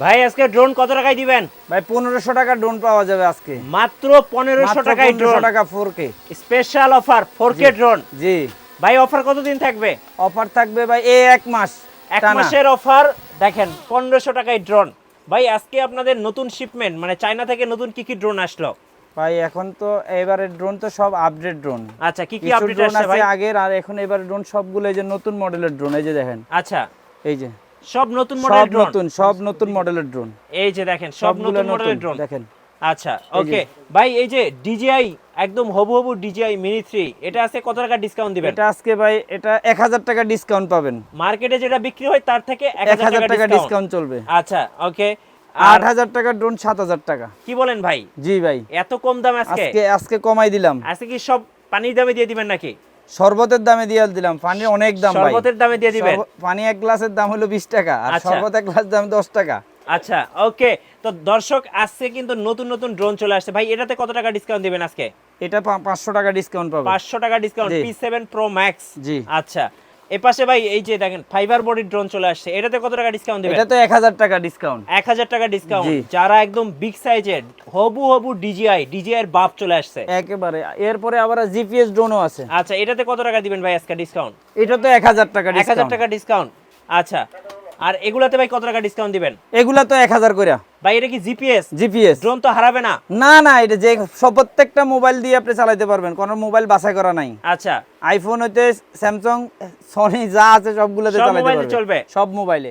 ভাই আজকে ড্রোন কত টাকায় দিবেন? ভাই পনেরোশো টাকা ড্রোন পাওয়া যাবে আজকে। মাত্র পনেরোশো টাকায় 1500 ড্রোন টাকা four K special offer four K drone জি। ভাই অফার কতদিন থাকবে? অফার থাকবে ভাই এই এক মাস এক মাসের অফার দেখেন পনেরোশো টাকায় ড্রোন ভাই আজকে আপনাদের নতুন শিপমেন্ট মানে চায়না থেকে নতুন কি কি ড্রোন আসলো? ভাই এখন তো এবারে ড্রোন তো সব আপডেট ড্রোন আচ্ছা কি কি আপডেট আসছে আছে ভাই? আগের আর এখন এবারে ড্রোন সবগুলো এই যে নতুন মডেলের ড্রোন এই যে দেখেন। আচ্ছা। এই যে। সব নতুন সব মডেলের ড্রোন নতুন সব নতুন মডেলের ড্রোন এই যে দেখেন সব নতুন মডেলের ড্রোন দেখেন। আচ্ছা ওকে ভাই এই যে ডিজিআই একদম হবু হবু ডিজিআই মিনি থ্রি এটা আছে কত টাকা ডিসকাউন্ট দিবেন? এটা আজকে ভাই এটা এক হাজার টাকা ডিসকাউন্ট পাবেন। মার্কেটে যেটা বিক্রি হয় তার থেকে এক এক হাজার টাকা ডিসকাউন্ট চলবে। আচ্ছা ওকে আট আর হাজার টাকার ড্রোন সাত হাজার টাকা। কি বলেন ভাই? জি ভাই। এত কম দাম আজকে? আজকে আজকে কমাই দিলাম। আজকে কি সব পানির দামে দিয়ে দিবেন নাকি? শরবতের দামে দিয়ে দিলাম পানির অনেক দাম শরবতের দামে দিয়ে দিবেন? পানি এক গ্লাসের দাম হলো বিশ টাকা আর আচ্ছা। শরবত এক গ্লাস দাম দশ টাকা। আচ্ছা ওকে। তো দর্শক আজকে কিন্তু নতুন নতুন ড্রোন চলে আসছে। ভাই এটাতে কত টাকা ডিসকাউন্ট দিবেন আজকে? এটা পাঁচশো টাকা ডিসকাউন্ট পাবে। পাঁচশো টাকা discount. P seven pro max জি। আচ্ছা এ পাশে ভাই এই যে দেখেন ফাইবার বডি ড্রোন চলে আসছে। এটাতে কত টাকা ডিসকাউন্ট দিবেন? এটা তো এক হাজার টাকা ডিসকাউন্ট এক হাজার টাকা ডিসকাউন্ট যারা একদম বিগ সাইজের হবু হবু ডিজিআই ডিজিআই এর বাপ চলে আসছে। একেবারে। এরপরে আবার জিপিএস ড্রোনও আছে। আচ্ছা এটাতে কত টাকা দিবেন ভাই আজকে ডিসকাউন্ট এটা তো এক হাজার টাকা এক হাজার ডিসকাউন্ট টাকা ডিসকাউন্ট আচ্ছা আর এগুলাতে ভাই কত টাকা ডিসকাউন্ট দিবেন? এগুলা তো এক হাজার করে ভাই এটা কি জিপিএস জিপিএস ড্রোন তো হারাবে না? না না এটা যে সব প্রত্যেকটা মোবাইল দিয়ে আপনি চালাতে পারবেন। কোনো মোবাইল বাছাই করা নাই। আচ্ছা। আইফোন হইতে স্যামসাং সনি যা আছে সবগুলোতে সব চালাতে মোবাইলে চলবে? সব মোবাইলে